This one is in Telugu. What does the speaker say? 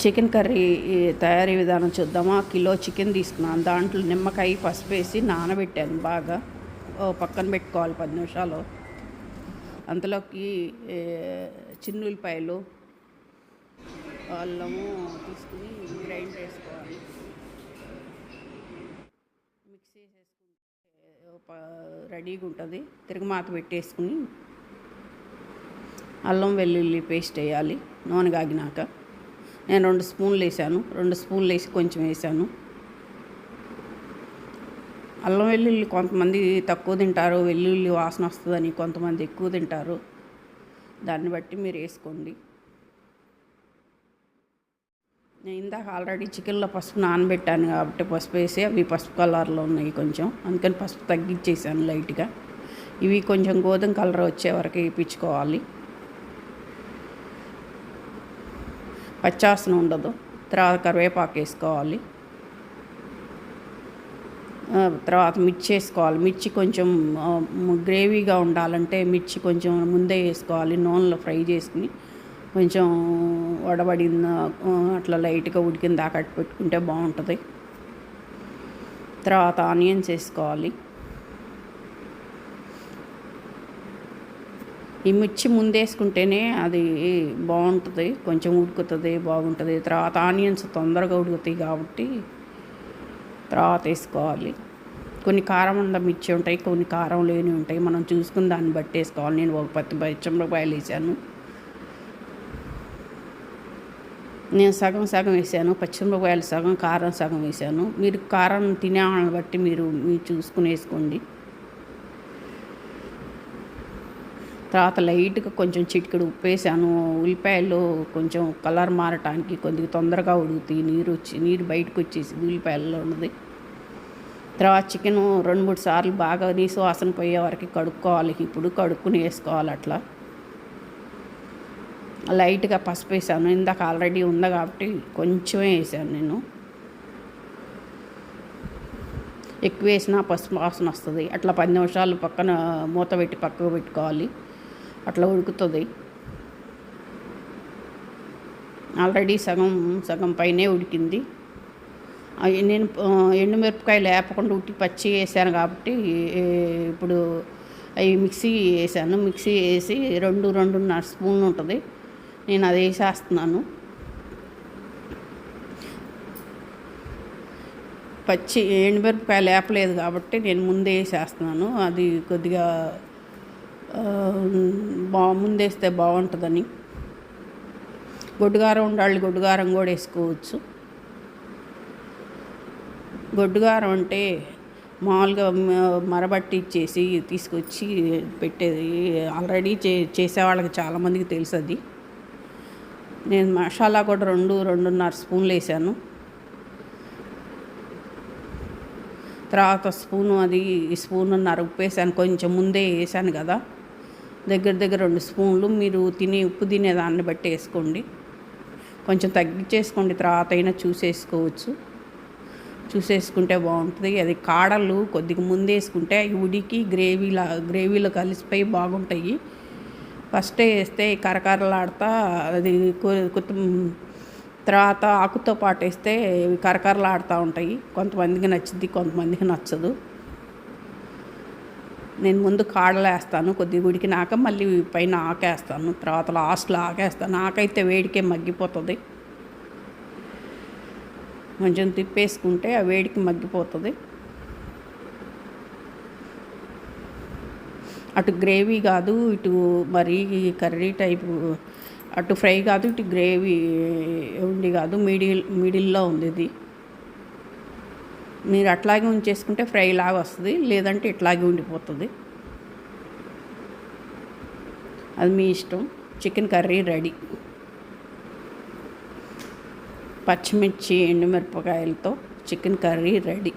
చికెన్ కర్రీ తయారీ విధానం చూద్దామా? కిలో చికెన్ తీసుకున్నాను. దాంట్లో నిమ్మకాయ పసుపు వేసి నానబెట్టాను బాగా. ఓ పక్కన పెట్టుకోవాలి పది నిమిషాలు. అంతలోకి ఏ, చిన్న ఉల్లిపాయలు అల్లము తీసుకుని గ్రైండ్ చేసుకోవాలి. మిక్సీ చేసుకుంటే రెడీగా ఉంటుంది. తిరగమాత పెట్టేసుకుని అల్లం వెల్లుల్లి పేస్ట్ వేయాలి. నూనె కాగినాక. నేను రెండు స్పూన్లు వేసాను. రెండు స్పూన్లు వేసి కొంచెం వేసాను. అల్లం వెల్లుల్లి కొంతమంది తక్కువ తింటారు. వెల్లుల్లి వాసన వస్తుందని కొంతమంది ఎక్కువ తింటారు. దాన్ని బట్టి మీరు వేసుకోండి. నేను ఇందాక ఆల్రెడీ చికెన్లో పసుపు నానబెట్టాను కాబట్టి పసుపు వేసి అవి పసుపు కలర్లో ఉన్నాయి కొంచెం. అందుకని పసుపు తగ్గించేసాను లైట్గా. ఇవి కొంచెం గోధుమ కలర్ వచ్చే వరకు వేయించుకోవాలి. పచ్చాసన ఉండదు. తర్వాత కరివేపాకు వేసుకోవాలి. తర్వాత మిర్చి వేసుకోవాలి. మిర్చి కొంచెం గ్రేవీగా ఉండాలంటే మిర్చి కొంచెం ముందే వేసుకోవాలి. నూనెలో ఫ్రై చేసుకుని కొంచెం వడబడిన అట్లా లైట్గా ఉడికిన దాకా పెట్టుకుంటే బాగుంటుంది. తర్వాత ఆనియన్స్ వేసుకోవాలి. ఈ మిర్చి ముందేసుకుంటేనే అది బాగుంటుంది కొంచెం ఉడుకుతుంది బాగుంటుంది. తర్వాత ఆనియన్స్ తొందరగా ఉడుకుతాయి కాబట్టి తర్వాత వేసుకోవాలి. కొన్ని కారం ఉన్న మిర్చి ఉంటాయి కొన్ని కారం లేని ఉంటాయి. మనం చూసుకుని దాన్ని బట్టి వేసుకోవాలి. నేను ఒక పత్తి పచ్చిమిరపకాయలు వేసాను నేను సగం సగం వేసాను. పచ్చిమిరపకాయలు సగం కారం సగం వేసాను. మీరు కారం తినే వాళ్ళని బట్టి మీరు మీరు చూసుకుని వేసుకోండి. తర్వాత లైట్గా కొంచెం చిటికెడు ఉప్పేసాను. ఉల్లిపాయలు కొంచెం కలర్ మారటానికి కొద్దిగా తొందరగా ఉడుకుతాయి నీరు వచ్చి నీరు బయటకు వచ్చేసి ఉల్లిపాయల్లో ఉన్నది. తర్వాత చికెన్ రెండు మూడు సార్లు బాగా నీసు వాసన పోయే వరకు కడుక్కోవాలి. ఇప్పుడు కడుక్కుని వేసుకోవాలి అట్లా. లైట్గా పసుపు వేసాను. ఇందాక ఆల్రెడీ ఉంది కాబట్టి కొంచెమే వేసాను నేను. ఎక్కువ వేసినా పసుపు వాసన వస్తుంది. అట్లా పది నిమిషాలు పక్కన మూత పెట్టి పక్కకు పెట్టుకోవాలి. అట్లా ఉడుకుతుంది. ఆల్రెడీ సగం సగం పైనే ఉడికింది. అవి నేను ఎండుమిరపకాయలు వేపకుండా ఉట్టి పచ్చి వేసాను కాబట్టి ఇప్పుడు అవి మిక్సీ వేసాను. మిక్సీ వేసి రెండు రెండున్నర స్పూన్ ఉంటుంది. నేను అది వేసేస్తున్నాను. పచ్చి ఎండుమిరపకాయలు వేపలేదు కాబట్టి నేను ముందే వేసేస్తున్నాను. అది కొద్దిగా బా ముందేస్తే బాగుంటుందని. గొడ్డుగారం ఉండాలి గొడ్డుగారం కూడా వేసుకోవచ్చు. గొడ్డుగారం అంటే మామూలుగా మరబట్టి ఇచ్చేసి తీసుకొచ్చి పెట్టేది ఆల్రెడీ చే చేసేవాళ్ళకి చాలామందికి తెలుసు అది నేను మసాలా కూడా రెండు రెండున్నర స్పూన్లు వేసాను. తర్వాత స్పూను అది స్పూన్ ఉప్పు వేసాను. కొంచెం ముందే వేసాను కదా. దగ్గర దగ్గర రెండు స్పూన్లు మీరు తినే ఉప్పు తినే దాన్ని బట్టి వేసుకోండి. కొంచెం తగ్గించేసుకోండి తర్వాత అయినా చూసేసుకోవచ్చు. చూసేసుకుంటే బాగుంటుంది. అది కాడలు కొద్దిగా ముందు వేసుకుంటే అవి ఉడికి గ్రేవీలా గ్రేవీలో కలిసిపోయి బాగుంటాయి. ఫస్ట్ వేస్తే కరకరలాడతా అది కొత్త తర్వాత ఆకుతో పాటు వేస్తే కరకరలాడుతూ ఉంటాయి. కొంతమందికి నచ్చుద్ది కొంతమందికి నచ్చదు. నేను ముందు కాడలు వేస్తాను కొద్దిగా ఉడికినాక మళ్ళీ పైన ఆకేస్తాను తర్వాత లాస్ట్లో ఆకేస్తాను. ఆకైతే వేడికే మగ్గిపోతుంది. కొంచెం తిప్పేసుకుంటే ఆ వేడికి మగ్గిపోతుంది. అటు గ్రేవీ కాదు ఇటు మరీ కర్రీ టైపు అటు ఫ్రై కాదు ఇటు గ్రేవీ ఉండి కాదు మిడిల్ మిడిల్లో ఉంది ఇది. మీరు అట్లాగే ఉంచేసుకుంటే ఫ్రై లాగా వస్తుంది లేదంటే ఇట్లాగే ఉండిపోతుంది. అది మీ ఇష్టం. Chicken curry ready. పచ్చిమిర్చి ఎండుమిరపకాయలతో చికెన్ కర్రీ రెడీ.